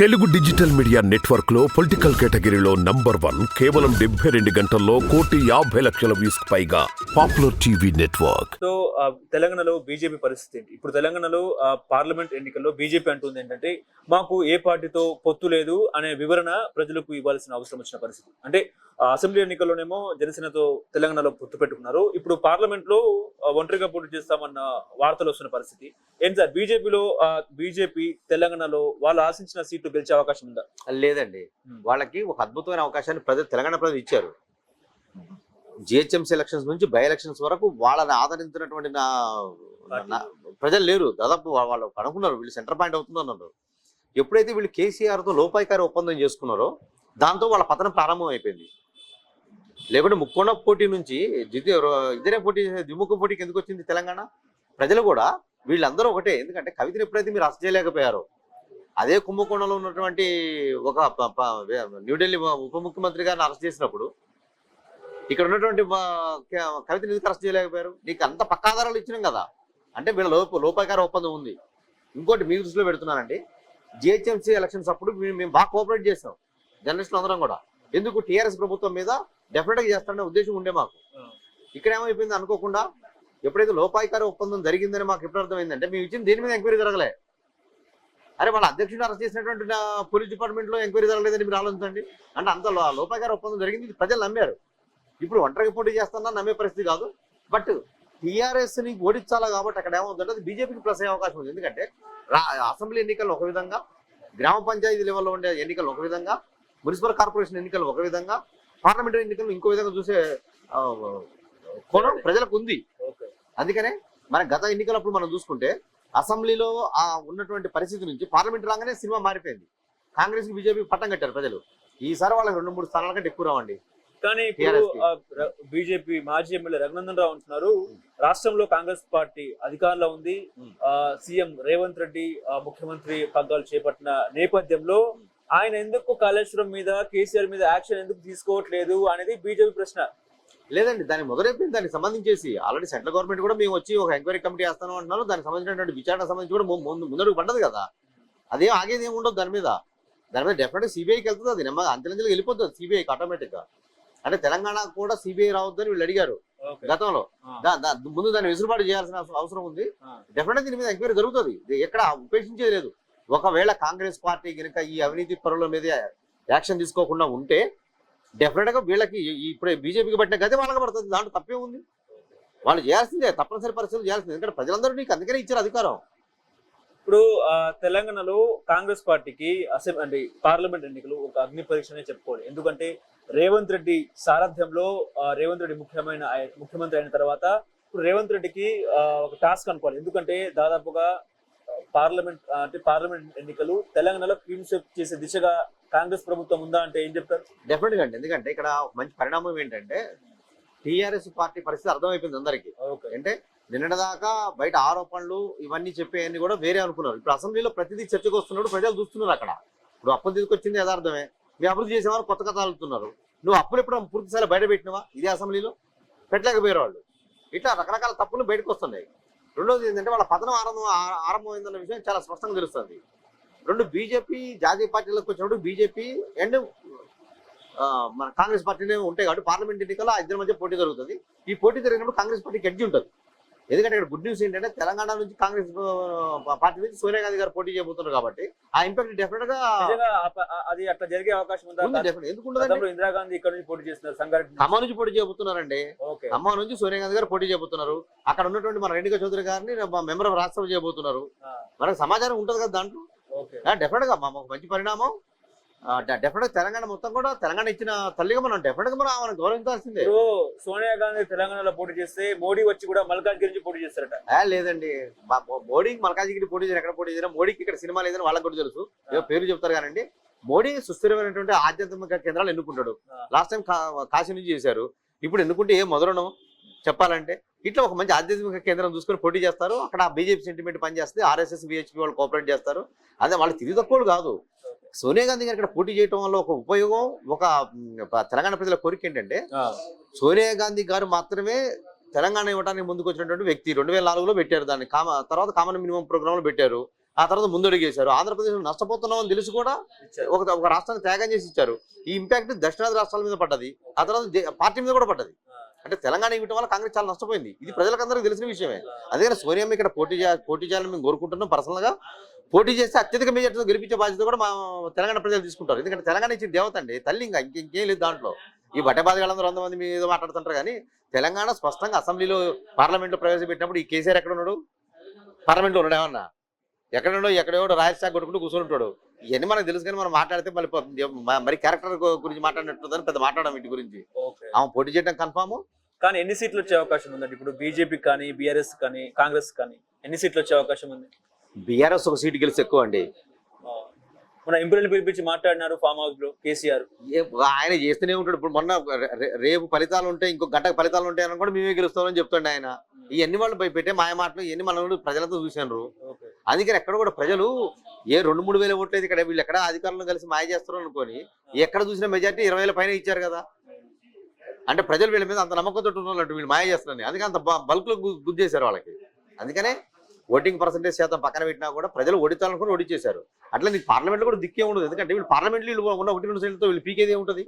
Telugu digital media నెట్వర్క్లో political కేటగిరీలో number one కేవలం డెబ్బై రెండు గంటల్లో కోటి యాభై లక్షల వ్యూస్ పైగా పాపులర్ టీవీ నెట్వర్క్. సో తెలంగాణలో బీజేపీ పరిస్థితి ఏంటి? ఇప్పుడు తెలంగాణలో పార్లమెంట్ ఎన్నికల్లో బీజేపీ అంటుంది ఏంటంటే మాకు ఏ పార్టీతో పొత్తు లేదు అనే వివరణ ప్రజలకు ఇవ్వాల్సిన అవసరం వచ్చిన పరిస్థితి. అంటే అసెంబ్లీ ఎన్నికల్లోనేమో జనసేనతో తెలంగాణలో పొత్తు పెట్టుకున్నారు. ఇప్పుడు పార్లమెంట్లో ఒంటరిగా పోటీ చేస్తామన్న వార్తలు వస్తున్న పరిస్థితి. ఏంటి సార్ బీజేపీలో బీజేపీ తెలంగాణలో వాళ్ళు ఆశించిన సీట్ సీట్లు గెలిచే అవకాశం ఉందా? లేదండి. వాళ్ళకి ఒక అద్భుతమైన అవకాశాన్ని ప్రజలు తెలంగాణ ప్రజలు ఇచ్చారు. జిహెచ్ఎంసీ ఎలక్షన్స్ నుంచి బై ఎలక్షన్స్ వరకు వాళ్ళని ఆదరించినటువంటి నా ప్రజలు లేరు. దాదాపు వాళ్ళు అనుకున్నారు వీళ్ళు సెంటర్ పాయింట్ అవుతున్నారు ఎప్పుడైతే వీళ్ళు కేసీఆర్తో లోపాయికారి ఒప్పందం చేసుకున్నారో దాంతో వాళ్ళ పతనం ప్రారంభం అయిపోయింది. లేకుంటే ముక్కొండ పోటీ నుంచి ఇద్దరే పోటీ ద్విముఖ పోటీకి ఎందుకు వచ్చింది తెలంగాణ? ప్రజలు కూడా వీళ్ళందరూ ఒకటే. ఎందుకంటే కవితను ఎప్పుడైతే మీరు అరెస్ట్ చేయలేకపోయారో అదే కుంభకోణంలో ఉన్నటువంటి ఒక న్యూఢిల్లీ ఉప ముఖ్యమంత్రి గారిని అరెస్ట్ చేసినప్పుడు ఇక్కడ ఉన్నటువంటి కవిత నిధికి అరెస్ట్ చేయలేకపోయారు. నీకు అంత పక్కాధారాలు ఇచ్చినాం కదా. అంటే వీళ్ళ లోప లోపాకార ఒప్పందం ఉంది. ఇంకోటి మీ దృష్టిలో పెడుతున్నానండి. జిహెచ్ఎంసీ ఎలక్షన్స్ అప్పుడు మేము మేము బాగా కోఆపరేట్ చేసాం జర్నలిస్టులు అందరం కూడా. ఎందుకు టీఆర్ఎస్ ప్రభుత్వం మీద డెఫినెట్గా చేస్తారనే ఉద్దేశం ఉండే మాకు. ఇక్కడ ఏమైపోయింది అనుకోకుండా ఎప్పుడైతే లోపాయికార ఒప్పందం జరిగిందని మాకు ఎప్పుడు అర్థమైందంటే మేము ఇచ్చిన దేని మీద ఎంక్వైరీ జరగలే. అరే వాళ్ళ అధ్యక్షుడు అరెస్ట్ చేసినటువంటి పోలీస్ డిపార్ట్మెంట్లో ఎంక్వైరీ జరగలేదని మీరు ఆలోచించండి. అంటే అంత లో- లోపాయికార ఒప్పందం జరిగింది ప్రజలు నమ్మారు. ఇప్పుడు ఒంటరిగా పోటీ చేస్తున్నా నమ్మే పరిస్థితి కాదు. బట్ టీఆర్ఎస్ని ఓడించాలా కాబట్టి అక్కడ ఏమవుతుందంటే అది బీజేపీకి ప్లస్ అయ్యే అవకాశం ఉంది. ఎందుకంటే అసెంబ్లీ ఎన్నికలు ఒక విధంగా గ్రామ పంచాయతీ లెవెల్లో ఉండే ఎన్నికలు ఒక విధంగా మున్సిపల్ కార్పొరేషన్ ఎన్నికలు ఒక విధంగా పార్లమెంటరీ ఎన్నికలు ఇంకో విధంగా చూసే కోణం ప్రజలకు ఉంది. అందుకనే మన గత ఎన్నికలప్పుడు మనం చూసుకుంటే అసెంబ్లీలో ఆ ఉన్నటువంటి పరిస్థితి నుంచి పార్లమెంట్ రాగానే సినిమా మారిపోయింది. కాంగ్రెస్కి బీజేపీ పట్టం కట్టారు ప్రజలు. ఈసారి వాళ్ళకి రెండు మూడు స్థానాల కంటే ఎక్కువ రావండి. కానీ. బీజేపీ మాజీ ఎమ్మెల్యే రఘునందన్ రావు అంటున్నారు. రాష్ట్రంలో కాంగ్రెస్ పార్టీ అధికారంలో ఉంది. ఆ, సీఎం రేవంత్ రెడ్డి ముఖ్యమంత్రి పగ్గాలు చేపట్టిన నేపథ్యంలో ఆయన ఎందుకు కాళేశ్వరం మీద కేసీఆర్ మీద యాక్షన్ ఎందుకు తీసుకోవట్లేదు అనేది బీజేపీ ప్రశ్న. లేదండి దాని మొదలైపోయింది. దానికి సంబంధించేసి ఆల్రెడీ సెంట్రల్ గవర్నమెంట్ కూడా మేము వచ్చి ఒక ఎంక్వైరీ కమిటీ వేస్తాను అంటున్నారు. దానికి సంబంధించినటువంటి విచారణ సంబంధించి కూడా ముందు ముందడుగు పడ్డది కదా. అదేం ఆగేది ఏమి ఉండదు దాని మీద. దాని మీద డెఫినెట్ సిబిఐకి వెళ్తుంది. అది నెమ్మ అంచెలంచెలు వెళ్ళిపోతుంది సిబిఐకి ఆటోమేటిక్గా. అంటే తెలంగాణ కూడా సిబిఐ రావద్దని వీళ్ళు అడిగారు. గతంలో. ముందు దాన్ని వెసులుబాటు చేయాల్సిన అవసరం- ఉంది. డెఫినెట్ దీని మీద ఎంక్వైరీ జరుగుతుంది. ఎక్కడ ఉపేక్షించేది లేదు. ఒకవేళ కాంగ్రెస్ పార్టీ కనుక ఈ అవినీతి పరుల మీద యాక్షన్ తీసుకోకుండా ఉంటే డెఫినెట్గా వీళ్ళకి ఇప్పుడే బీజేపీకి పట్టిన గదే వాళ్ళకి పడుతుంది. దాంట్లో తప్పే ఉంది. వాళ్ళు చేయాల్సిందే తప్పనిసరి పరిస్థితులు చేయాల్సిందే. ఎందుకంటే ప్రజలందరూ నీకు అందుకనే ఇచ్చారు అధికారం. ఇప్పుడు తెలంగాణలో కాంగ్రెస్ పార్టీకి అసెంబ్లీ అంటే పార్లమెంట్ ఎన్నికలు ఒక అగ్ని పరీక్షనే చెప్పుకోవాలి. ఎందుకంటే రేవంత్ రెడ్డి సారథ్యంలో రేవంత్ రెడ్డి ముఖ్యమైన ముఖ్యమంత్రి అయిన తర్వాత ఇప్పుడు రేవంత్ రెడ్డికి ఒక టాస్క్ అనుకోవాలి. ఎందుకంటే దాదాపుగా పార్లమెంట్ అంటే పార్లమెంట్ ఎన్నికలు తెలంగాణలో క్లీన్ స్వీప్ చేసే దిశగా కాంగ్రెస్ ప్రభుత్వం ఉందా అంటే ఏం చెప్తారు? డెఫినెట్గా అండి. ఎందుకంటే ఇక్కడ మంచి పరిణామం ఏంటంటే టీఆర్ఎస్ పార్టీ పరిస్థితి అర్థమైపోయింది అందరికీ. ఓకే. అంటే నిన్నటిదాకా బయట ఆరోపణలు ఇవన్నీ చెప్పేవన్నీ కూడా వేరే అనుకున్నారు. ఇప్పుడు అసెంబ్లీలో ప్రతిదీ చర్చకు వస్తున్నప్పుడు ప్రజలు చూస్తున్నారు అక్కడ. ఇప్పుడు అప్పులు తీసుకొచ్చింది యథార్థమే. మీ అభివృద్ధి చేసేవారు కొత్త కథ అలుతున్నారు నువ్వు అప్పులు ఎప్పుడు పూర్తిసారి బయట పెట్టినవా? ఇదే అసెంబ్లీలో? పెట్టలేకపోయారు వాళ్ళు. ఇట్లా రకరకాల తప్పులు బయటకు వస్తున్నాయి. రెండోది ఏంటంటే వాళ్ళ పతనం ఆరంభం ఆరంభమైందన్న విషయం చాలా స్పష్టంగా తెలుస్తుంది. రెండు బీజేపీ జాతీయ పార్టీలకు వచ్చినప్పుడు బీజేపీ అండ్ మన కాంగ్రెస్ పార్టీనే ఉంటాయి కాబట్టి పార్లమెంట్ ఎన్నికల్లో ఇద్దరి మధ్య పోటీ జరుగుతుంది. ఈ పోటీ జరిగినప్పుడు కాంగ్రెస్ పార్టీకి ఎడ్జి ఉంటుంది. ఎందుకంటే ఇక్కడ గుడ్ న్యూస్ ఏంటంటే తెలంగాణ నుంచి కాంగ్రెస్ పార్టీ నుంచి సోనియా గాంధీ గారు పోటీ చేయబోతున్నారు కాబట్టి ఆ ఇంపాక్ట్ డెఫినెట్గా అది అట్లా జరిగే అవకాశం ఉందా. ఎందుకు ఇందిరాగాంధీ ఇక్కడ నుంచి పోటీ చేస్తున్నారు సంగారెడ్డి ఖమ్మం నుంచి పోటీ చేయబోతున్నారండి. ఖమ్మం నుంచి సోనియా గాంధీ గారు పోటీ చేయబోతున్నారు. అక్కడ ఉన్నటువంటి మన రెడ్డిగా చౌదరి గారిని మెంబర్ ఆఫ్ రాజ్యసభ చేయబోతున్నారు. మనకు సమాచారం ఉంటుంది కదా దాంట్లో. డెఫినెట్గా మంచి పరిణామం. డెఫినెట్ తెలంగాణ మొత్తం కూడా తెలంగాణ ఇచ్చిన తల్లిగా మనం డెఫినెట్గా మనం ఆమెను గౌరవించాల్సిందే. ఇప్పుడు సోనియా గాంధీ తెలంగాణలో పోటీ చేస్తే మోడీ వచ్చి కూడా మల్కాజ్గిరి నుంచి పోటీ చేస్తారట. ఆ, లేదండి. మా- మో- మోడీకి మల్కాజిగిరి పోటీ చేయరు ఎక్కడ పోటీ చేయరు. మోడీకి ఇక్కడ సినిమా లేదని వాళ్ళకి కూడా తెలుసు. ఏదో పేరు చెప్తారు కానండి. మోడీ సుస్థిరమైనటువంటి ఆధ్యాత్మిక కేంద్రాలు ఎన్నుకుంటాడు. ఆ. లాస్ట్ టైం కాశీ నుంచి చేశారు. ఇప్పుడు ఎన్నుకుంటే ఏం మొదలడం చెప్పాలంటే ఇట్లా ఒక మంచి ఆధ్యాత్మిక కేంద్రం చూసుకొని పోటీ చేస్తారు. అక్కడ బీజేపీ సెంటిమెంట్ పనిచేస్తే ఆర్ఎస్ఎస్ బిహెచ్పి వాళ్ళు కోఆపరేట్ చేస్తారు. అదే వాళ్ళు తిరిగి తక్కువ కాదు. సోనియా గాంధీ గారు ఇక్కడ పోటీ చేయడం వల్ల ఒక ఉపయోగం ఒక తెలంగాణ ప్రజల కోరిక ఏంటంటే సోనియా గాంధీ గారు మాత్రమే తెలంగాణ ఇవ్వడానికి ముందుకు వచ్చినటువంటి వ్యక్తి రెండు వేల నాలుగులో పెట్టారు దాన్ని. కామ తర్వాత కామన్ మినిమం ప్రోగ్రామ్లో పెట్టారు. ఆ తర్వాత ముందడుగు వేశారు ఆంధ్రప్రదేశ్ నష్టపోతున్నామని తెలిసి కూడా. ఒక ఒక రాష్ట్రాన్ని త్యాగం చేసి ఇచ్చారు. ఈ ఇంపాక్ట్ దక్షిణాది రాష్ట్రాల మీద పడ్డది. ఆ తర్వాత పార్టీ మీద కూడా పడ్డది. అంటే తెలంగాణ ఇవ్వటం వల్ల కాంగ్రెస్ చాలా నష్టపోయింది. ఇది ప్రజలకందరికీ తెలిసిన విషయమే. అందుకని సోనియా ఇక్కడ పోటీ పోటీ చేయాలని మేము కోరుకుంటున్నాం పర్సనల్గా. పోటీ చేస్తే అత్యధిక మెజార్టీతో గెలిపించే బాధ్యత కూడా మా తెలంగాణ ప్రజలు తీసుకుంటారు. ఎందుకంటే తెలంగాణ ఇచ్చిన దేవత అండి. తల్లి ఇంకా ఇంకేం లేదు దాంట్లో. ఈ బట్టబాధగాళ్ళందరూ వంద మంది మీద మాట్లాడుతుంటారు కానీ తెలంగాణ స్పష్టంగా అసెంబ్లీలో పార్లమెంట్లో ప్రవేశపెట్టినప్పుడు ఈ కేసీఆర్ ఎక్కడ ఉన్నాడు పార్లమెంట్లో ఉన్నాడు ఏమన్నా? ఎక్కడున్నాడో ఎక్కడో రాజశాఖ కొట్టుకుంటూ కూర్చొని ఉంటాడు. ఇవన్నీ మనకు తెలుసు కానీ మనం మాట్లాడితే మళ్ళీ మరి క్యారెక్టర్ గురించి మాట్లాడినట్టుందని పెద్ద మాట్లాడడం వీటి గురించి. ఆమె పోటీ చేయడం కన్ఫామ్ కానీ ఎన్ని సీట్లు వచ్చే అవకాశం ఉందండి? ఇప్పుడు బీజేపీ కానీ బీఆర్ఎస్ కానీ కాంగ్రెస్ కానీ ఎన్ని సీట్లు వచ్చే అవకాశం ఉంది? బీఆర్ఎస్ ఒక సీటు గెలిచి ఎక్కువ అండి. మన ఎంపీలను పిలిపించి మాట్లాడినారు ఫామ్ హౌస్లో కేసీఆర్. ఏ- ఆయన చేస్తూనే ఉంటాడు. ఇప్పుడు మొన్న రేపు ఫలితాలు ఉంటాయి ఇంకో గంటకు ఫలితాలు ఉంటాయి అని కూడా మేమే గెలుస్తామని చెప్తుండే ఆయన. ఇవన్నీ వాళ్ళు పోయి పెట్టే మాయ మాటలు ఇవన్నీ మనం ప్రజలతో ఓకే. అందుకని ఎక్కడ కూడా ప్రజలు ఏ రెండు మూడు వేల ఓట్లు ఇక్కడ వీళ్ళు ఎక్కడ అధికారులను కలిసి మాయ చేస్తారు అనుకొని ఎక్కడ చూసిన మెజార్టీ ఇరవై వేల పైన ఇచ్చారు కదా. అంటే ప్రజలు వీళ్ళ మీద అంత నమ్మకంతో ఉన్నట్టు వీళ్ళు మాయ చేస్తున్నారని. అందుకే అంత బల్క్లో గుర్తు చేశారు వాళ్ళకి. అందుకనే ఓటింగ్ పర్సంటేజ్ శాతం పక్కన పెట్టినా కూడా ప్రజలు ఓడితాలనుకుని ఓడిచేశారు అట్లా నీకు పార్లమెంట్లో కూడా దిక్కే ఉండదు. ఎందుకంటే వీళ్ళు పార్లమెంట్లో వీళ్ళు ఉన్న ఒకటి రెండు సీట్లతో వీళ్ళు పీకేదే ఉంటుంది.